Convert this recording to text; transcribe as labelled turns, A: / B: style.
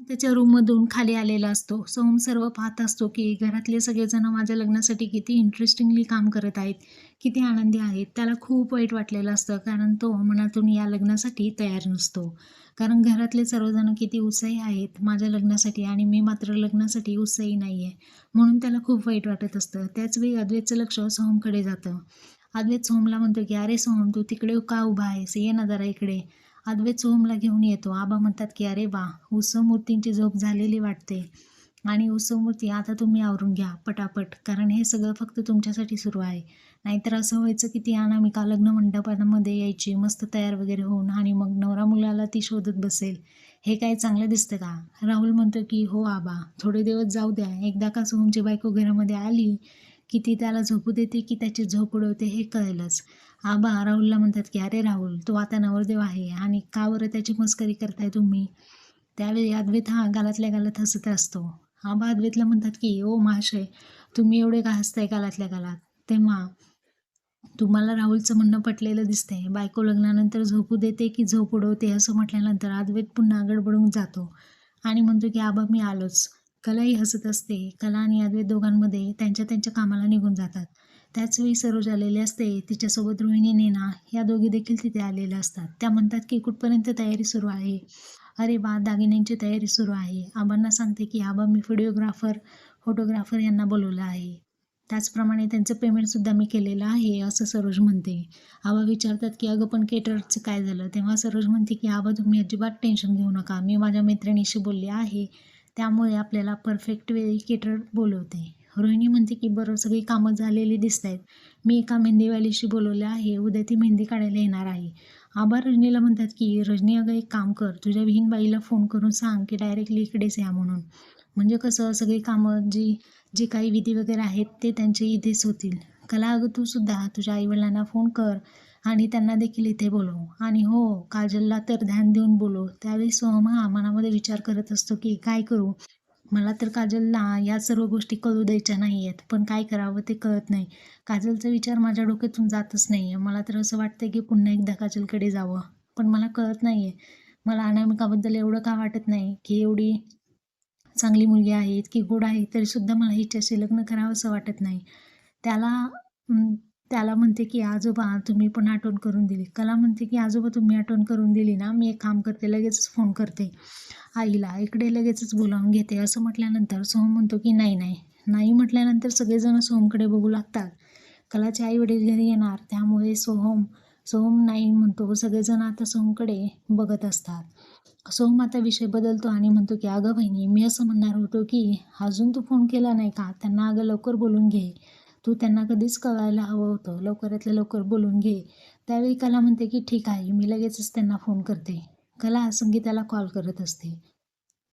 A: त्याच्या रूममधून खाली आलेला असतो. सोहम सर्व पाहत असतो की घरातले सगळेजण माझ्या लग्नासाठी किती इंटरेस्टिंगली काम करत आहेत किती आनंदी आहेत. त्याला खूप वाईट वाटलेलं असतं कारण तो मनातून या लग्नासाठी तयार नसतो. कारण घरातले सर्वजण किती उत्साही आहेत माझ्या लग्नासाठी आणि मी मात्र लग्नासाठी उत्साही नाही आहे म्हणून त्याला खूप वाईट वाटत असतं. त्याचवेळी अद्वैतचं लक्ष सोहमकडे जातं. अद्वैत सोहमला म्हणतो की अरे सोहम तू तिकडे का उभा आहेस? ये ना जरा इकडे. अद्वैत सोहमला घेऊन येतो. आबा म्हणतात की अरे वा उत्सव मूर्तींची झोप झालेली वाटते आणि उत्सव मूर्ती आता तुम्ही आवरून घ्या पटापट कारण हे सगळं फक्त तुमच्यासाठी सुरू आहे. नाहीतर असं व्हायचं की ती अनामिका लग्न मंडपामध्ये यायची मस्त तयार वगैरे होऊन आणि मग नवरा मुलाला ती शोधत बसेल. हे काय चांगलं दिसतं का? राहुल म्हणतो की हो आबा थोडे दिवस जाऊ द्या. एकदा का सोहमची बायको घरामध्ये आली की ती त्याला झोपू देते की त्याची झोप उडवते हे कळेलच. आबा राहुलला म्हणतात की अरे राहुल तो आता नवरदेव आहे आणि का बरं त्याची मस्करी करताय तुम्ही? त्यावेळी अद्वैत हा गालातल्या गालात हसत असतो. आबा अद्वैतला म्हणतात की ओ महाशय तुम्ही एवढे का हसताय गालातल्या गालात? तेव्हा तुम्हाला राहुलचं म्हणणं पटलेलं दिसतंय. बायको लग्नानंतर झोपू देते की झोप उडवते असं म्हटल्यानंतर अद्वैत पुन्हा गडबडून जातो आणि म्हणतो की आबा मी आलोच. कलाही हसत असते. कला आणि अद्वैत दोघांमध्ये त्यांच्या त्यांच्या कामाला निघून जातात. त्याचवेळी सरोज आलेले असते. तिच्यासोबत रोहिणी नेना या दोघी देखील तिथे आलेल्या असतात. त्या म्हणतात की कुठपर्यंत तयारी सुरू आहे? अरे बा दागिन्यांची तयारी सुरू आहे. आबांना सांगते की आबा मी व्हिडिओग्राफर फोटोग्राफर यांना बोलवलं आहे. त्याचप्रमाणे त्यांचं पेमेंटसुद्धा मी केलेलं आहे असं सरोज म्हणते. आबा विचारतात की अगं पण केटरचं काय झालं? तेव्हा सरोज म्हणते की आबा तुम्ही अजिबात टेन्शन घेऊ नका. मी माझ्या मैत्रिणीशी बोलले आहे. त्यामुळे आपल्याला परफेक्ट वेळी केटर बोलवते. रोहिणी म्हणते की बरं सगळी कामं झालेली दिसत आहेत मी एका मेहंदीवालीशी बोलवलं आहे. उद्या ती मेहंदी काढायला येणार आहे. आबा रजनीला म्हणतात की रजनी अगं एक काम कर. तुझ्या बहीणबाईला फोन करून सांग की डायरेक्टली इकडेच या म्हणून. म्हणजे कसं सगळी कामं जी जे काही विधी वगैरे आहेत ते त्यांचे इथेच होतील. कला अगं तू सुद्धा तुझ्या आईवडिलांना फोन कर आणि त्यांना देखील इथे बोलव. आणि हो काजलला तर ध्यान देऊन बोलव. त्यावेळी सोहम हा मनामध्ये विचार करत असतो की काय करू? मला तर काजलला या सर्व गोष्टी कळू द्यायच्या नाही आहेत पण काय करावं ते कळत नाही. काजलचा विचार माझ्या डोक्यातून जातच नाही आहे मला तर असं वाटतं की पुन्हा एकदा काजलकडे जावं. पण मला कळत नाही आहे मला अनामिकाबद्दल एवढं का वाटत नाही की एवढी चांगली मुलगी आहे इतकी गोड आहे तरीसुद्धा मला हिच्याशी लग्न करावं असं वाटत नाही. त्याला त्याला म्हणते की आजोबा तुम्ही पण आठवण करून दिली. कला म्हणते की आजोबा तुम्ही आठवण करून दिली ना मी एक काम करते लगेचच फोन करते आईला. इकडे लगेचच बोलावून घेते. असं म्हटल्यानंतर सोहम म्हणतो की नाही नाही. नाही म्हटल्यानंतर सगळेजण सोहमकडे बघू लागतात. कलाचे आई वडील घरी येणार त्यामुळे सोहम सोहम नाही म्हणतो. सगळेजण आता सोहमकडे बघत असतात. सोहम आता विषय बदलतो आणि म्हणतो की अगं बहिणी मी असं म्हणणार होतो की अजून तू फोन केला नाही का? त्यांना अगं लवकर बोलून घे. तू त्यांना कधीच कळायला हवं होतं. लवकरातल्या लवकर बोलून घे. त्यावेळी कला म्हणते की ठीक आहे मी लगेचच त्यांना फोन करते. कला संगीताला कॉल करत असते.